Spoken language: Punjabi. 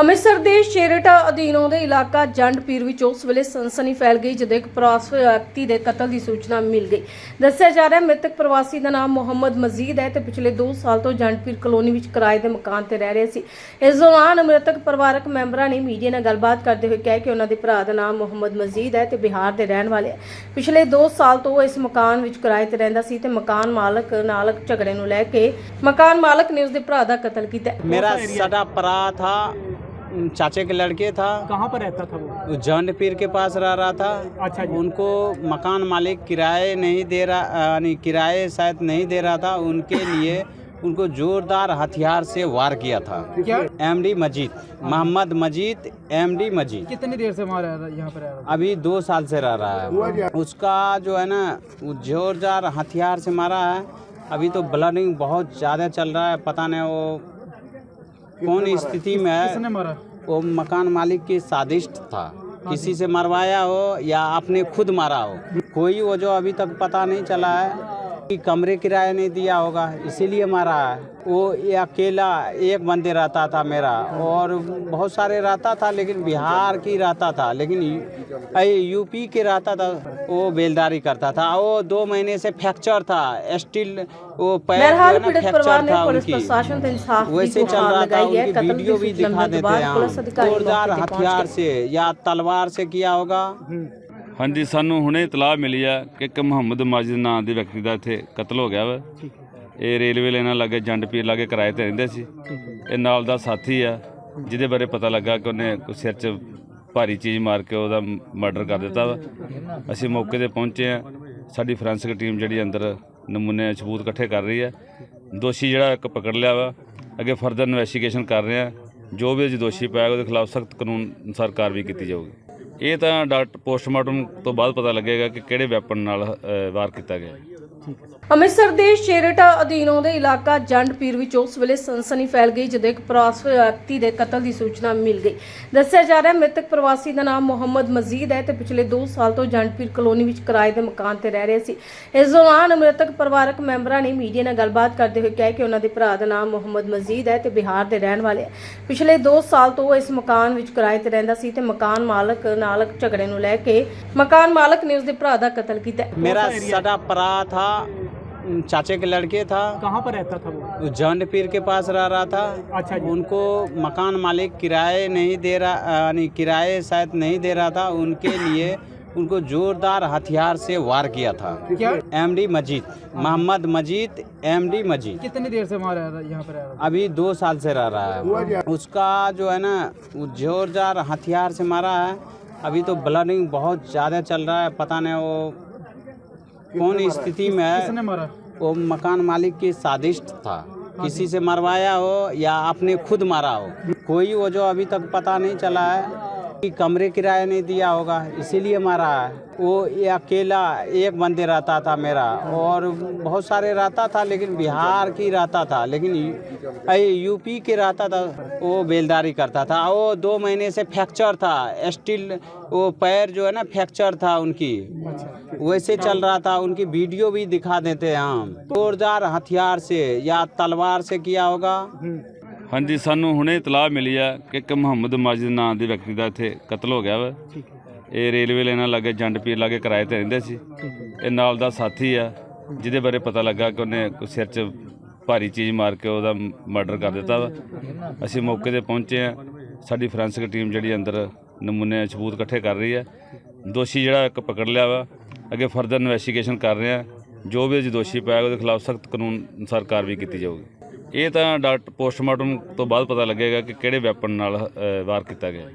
ਅੰਮ੍ਰਿਤਸਰ ਦੇ ਸ਼ੇਰਟਾ ਅਧੀਨ ਆਉਂਦੇ ਇਲਾਕਾ ਜੰਡ ਪੀਰ ਵਿੱਚ ਉਸ ਵੇਲੇ ਸਨਸਨੀ ਫੈਲ ਗਈ ਜਦੋਂ ਇੱਕ ਪ੍ਰਵਾਸੀ ਵਿਅਕਤੀ ਦੇ ਕਤਲ ਦੀ ਸੂਚਨਾ ਮਿਲ ਗਈ। ਦੱਸਿਆ ਜਾ ਰਿਹਾ, ਮ੍ਰਿਤਕ ਪ੍ਰਵਾਸੀ ਦਾ ਨਾਮ ਮੁਹੰਮਦ ਮਜ਼ੀਦ ਹੈ ਤੇ ਪਿਛਲੇ 2 ਸਾਲ ਤੋਂ ਜੰਡ ਪੀਰ ਕਲੋਨੀ ਵਿੱਚ ਕਿਰਾਏ ਦੇ ਮਕਾਨ ਤੇ ਰਹਿ ਰਿਹਾ ਸੀ। ਇਸ ਦੌਰਾਨ ਮ੍ਰਿਤਕ ਪਰਿਵਾਰਕ ਮੈਂਬਰਾਂ ਨੇ ਮੀਡੀਆ ਨਾਲ ਗੱਲਬਾਤ ਕਰਦੇ ਹੋਏ ਕਿਹਾ ਕਿ ਉਹਨਾਂ ਦੇ ਭਰਾ ਦਾ ਨਾਮ ਮੁਹੰਮਦ ਮਜ਼ੀਦ ਹੈ ਤੇ ਬਿਹਾਰ ਦੇ ਰਹਿਣ ਵਾਲੇ ਹੈ। ਪਿਛਲੇ 2 ਸਾਲ ਤੋਂ ਇਸ ਮਕਾਨ ਵਿੱਚ ਕਿਰਾਏ ਤੇ ਰਹਿੰਦਾ ਸੀ ਤੇ ਮਕਾਨ ਮਾਲਕ ਨਾਲ ਝਗੜੇ ਨੂੰ ਲੈ ਕੇ ਮਕਾਨ ਮਾਲਕ ਨੇ ਉਸ ਦੇ ਭਰਾ ਦਾ ਕਤਲ ਕੀਤਾ। ਮੇਰਾ ਸਾਡਾ ਭਰਾ ਥਾ चाचे के लड़के था। कहाँ पर रहता था वो? जौन पीर के पास रह रहा था। अच्छा जी। उनको मकान मालिक किराए नहीं दे रहा यानी किराए शायद नहीं दे रहा था। उनके लिए उनको जोरदार हथियार से वार किया था। क्या? MD Majid Mohammad Majid MD Majid. कितनी देर से वहाँ रह रहा यहाँ पर रह रहा अभी दो साल से रह रहा है। उसका जो है ना जोरदार हथियार से मारा है। अभी तो ब्लडिंग बहुत ज़्यादा चल रहा है पता नहीं वो कौन स्थिति में है किसने मारा? वो मकान मालिक की साजिश था। किसी से मरवाया हो या आपने खुद मारा हो? कोई वो जो अभी तक पता नहीं चला है। कमरे किराया नहीं दिया होगा इसीलिए मारा है। वो अकेला एक बंदे रहता था मेरा और बहुत सारे रहता था लेकिन बिहार की रहता था लेकिन यूपी के रहता था वो बेलदारी करता था। वो दो महीने से फ्रैक्चर था स्टील वो पैर फ्रैक्चर था उनकी। वैसे चल रहा था उनकी वीडियो भी दिखा देते हैं जोरदार हथियार से या तलवार से किया होगा ਹਾਂਜੀ, ਸਾਨੂੰ ਹੁਣੇ ਇਤਲਾਹ ਮਿਲੀ ਆ ਕਿ ਇੱਕ ਮੁਹੰਮਦ ਮਾਜਿਦ ਨਾਂ ਦੇ ਵਿਅਕਤੀ ਦਾ ਇੱਥੇ ਕਤਲ ਹੋ ਗਿਆ ਵਾ। ਇਹ ਰੇਲਵੇ ਲਾਈਨਾਂ ਲਾਗੇ, ਜੰਡ ਪੀਰ ਲਾਗੇ ਕਿਰਾਏ ਤੇ ਰਹਿੰਦੇ ਸੀ। ਇਹ ਨਾਲ ਦਾ ਸਾਥੀ ਆ, ਜਿਹਦੇ ਬਾਰੇ ਪਤਾ ਲੱਗਾ ਕਿ ਉਹਨੇ ਸਿਰ 'ਚ ਭਾਰੀ ਚੀਜ਼ ਮਾਰ ਕੇ ਉਹਦਾ ਮਰਡਰ ਕਰ ਦਿੱਤਾ ਵਾ। ਅਸੀਂ ਮੌਕੇ ਤੇ ਪਹੁੰਚੇ ਆ। ਸਾਡੀ ਫੋਰੈਂਸਿਕ ਟੀਮ ਜਿਹੜੀ ਅੰਦਰ ਨਮੂਨੇ ਸਬੂਤ ਇਕੱਠੇ ਕਰ ਰਹੀ ਹੈ ਦੋਸ਼ੀ ਜਿਹੜਾ ਇੱਕ ਪਕੜ ਲਿਆ ਵਾ। ਅੱਗੇ ਫਰਦਰ ਇਨਵੈਸਟੀਗੇਸ਼ਨ ਕਰ ਰਹੇ ਆ। ਜੋ ਵੀ ਅਸੀਂ ਦੋਸ਼ੀ ਪਾਇਆ, ਉਹਦੇ ਖਿਲਾਫ ਸਖਤ ਕਾਨੂੰਨ ਅਨੁਸਾਰ ਕਾਰਵਾਈ ਕੀਤੀ ਜਾਊਗੀ। ਇਹ ਤਾਂ ਡਾਕਟਰ ਪੋਸਟਮਾਰਟਮ ਤੋਂ ਬਾਅਦ ਪਤਾ ਲੱਗੇਗਾ ਕਿ ਕਿਹੜੇ ਵੈਪਨ ਨਾਲ ਅ, ਵਾਰ ਕੀਤਾ ਗਿਆ। ਅੰਮ੍ਰਿਤਸਰ ਦੇ ਸ਼ੇਰਟਾ ਅਧੀਨ ਆਉਂਦੇ ਇਲਾਕਾ ਜੰਡਪੀਰ ਵਿੱਚ ਉਸ ਵੇਲੇ ਸਨਸਨੀ ਫੈਲ ਗਈ, ਜਦੋਂ ਇੱਕ ਪ੍ਰਵਾਸੀ ਵਿਅਕਤੀ ਦੇ ਕਤਲ ਦੀ ਸੂਚਨਾ ਮਿਲ ਗਈ। ਦੱਸਿਆ ਜਾ ਰਿਹਾ ਮ੍ਰਿਤਕ ਪ੍ਰਵਾਸੀ ਦਾ ਨਾਮ ਮੁਹੰਮਦ ਮਜ਼ੀਦ ਹੈ ਤੇ ਪਿਛਲੇ 2 ਸਾਲ ਤੋਂ ਜੰਡਪੀਰ ਕਲੋਨੀ ਵਿੱਚ ਕਿਰਾਏ ਦੇ ਮਕਾਨ ਤੇ ਰਹਿ ਰਿਹਾ ਸੀ। ਇਸ ਦੌਰਾਨ ਮ੍ਰਿਤਕ ਪਰਿਵਾਰਕ ਮੈਂਬਰਾਂ ਨੇ ਮੀਡੀਆ ਨਾਲ ਗੱਲਬਾਤ ਕਰਦੇ ਹੋਏ ਕਿਹਾ ਕਿ ਉਹਨਾਂ ਦੇ ਭਰਾ ਦਾ ਨਾਮ ਮੁਹੰਮਦ ਮਜ਼ੀਦ ਹੈ ਤੇ ਬਿਹਾਰ ਦੇ ਰਹਿਣ ਵਾਲੇ ਹੈ। ਪਿਛਲੇ 2 ਸਾਲ ਤੋਂ ਇਸ ਮਕਾਨ ਵਿੱਚ ਕਿਰਾਏ ਤੇ ਰਹਿੰਦਾ ਸੀ ਤੇ ਮਕਾਨ ਮਾਲਕ ਨਾਲ ਝਗੜੇ ਨੂੰ ਲੈ ਕੇ ਮਕਾਨ ਮਾਲਕ ਨੇ ਉਸ ਦੇ ਭਰਾ ਦਾ ਕਤਲ ਕੀਤਾ। ਮੇਰਾ ਸਾਡਾ ਭਰਾ ਥਾ चाचे के लड़के था। कहाँ पर रहता था वो? जौन पीर के पास रह रहा था। अच्छा जी। उनको मकान मालिक किराए नहीं दे रहा यानी किराए शायद नहीं दे रहा था। उनके लिए उनको जोरदार हथियार से वार किया था। क्या? M D Majid Mohammad Majid M D Majid. कितनी देर से वहाँ रह रहा यहाँ पर रह रहा? अभी दो साल से रह रहा है। उसका जो है ना जोरदार हथियार से मारा है। अभी तो ब्लडिंग बहुत ज़्यादा चल रहा है पता नहीं वो कौन स्थिति में किसने है मारा? वो मकान मालिक की साजिश था। किसी से मरवाया हो या आपने खुद मारा हो? कोई वो जो अभी तक पता नहीं चला है कमरे किराया नहीं दिया होगा, इसीलिए मारा है। वो अकेला एक बंदे रहता था मेरा, और बहुत सारे रहता था, लेकिन बिहार की रहता था, लेकिन यूपी के रहता था, वो बेलदारी करता था। वो दो महीने से फ्रैक्चर था, स्टील, वो पैर जो है ना, फ्रैक्चर था उनकी। वैसे चल रहा था, उनकी वीडियो भी दिखा देते हैं हम। जोरदार हथियार से या तलवार से किया होगा ਹਾਂਜੀ ਸਾਨੂੰ ਹੁਣੇ ਇਤਲਾਹ ਮਿਲੀ ਆ ਕਿ ਇੱਕ ਮੁਹੰਮਦ ਮਾਜਿਦ ਨਾਂ ਦੇ ਵਿਅਕਤੀ ਦਾ ਇੱਥੇ ਕਤਲ ਹੋ ਗਿਆ ਵਾ। ਇਹ ਰੇਲਵੇ ਲਾਈਨਾਂ ਲਾਗੇ ਜੰਡ ਪੀਰ ਲਾਗੇ ਕਿਰਾਏ ਤੇ ਰਹਿੰਦੇ ਸੀ। ਇਹ ਨਾਲ ਦਾ ਸਾਥੀ ਆ ਜਿਹਦੇ ਬਾਰੇ ਪਤਾ ਲੱਗਾ ਕਿ ਉਹਨੇ ਸਿਰ 'ਚ ਭਾਰੀ ਚੀਜ਼ ਮਾਰ ਕੇ ਉਹਦਾ ਮਰਡਰ ਕਰ ਦਿੱਤਾ ਵਾ। ਅਸੀਂ ਮੌਕੇ ਤੇ ਪਹੁੰਚੇ ਆ। ਸਾਡੀ ਫੋਰੈਂਸਿਕ ਟੀਮ ਜਿਹੜੀ ਅੰਦਰ ਨਮੂਨੇ ਸਬੂਤ ਇਕੱਠੇ ਕਰ ਰਹੀ ਹੈ ਦੋਸ਼ੀ ਜਿਹੜਾ ਇੱਕ ਪਕੜ ਲਿਆ ਵਾ। ਅੱਗੇ ਫਰਦਰ ਇਨਵੈਸਟੀਗੇਸ਼ਨ ਕਰ ਰਹੇ ਆ। ਜੋ ਵੀ ਦੋਸ਼ੀ ਪਾਇਆ ਉਹਦੇ ਖਿਲਾਫ ਸਖਤ ਕਾਨੂੰਨ ਅਨੁਸਾਰ ਕਾਰਵਾਈ ਕੀਤੀ ਜਾਊਗੀ। ਇਹ ਤਾਂ ਡਾਕਟਰ ਪੋਸਟਮਾਰਟਮ ਤੋਂ ਬਾਅਦ ਪਤਾ ਲੱਗੇਗਾ ਕਿ ਕਿਹੜੇ ਵੈਪਨ ਨਾਲ ਅ, ਵਾਰ ਕੀਤਾ ਗਿਆ।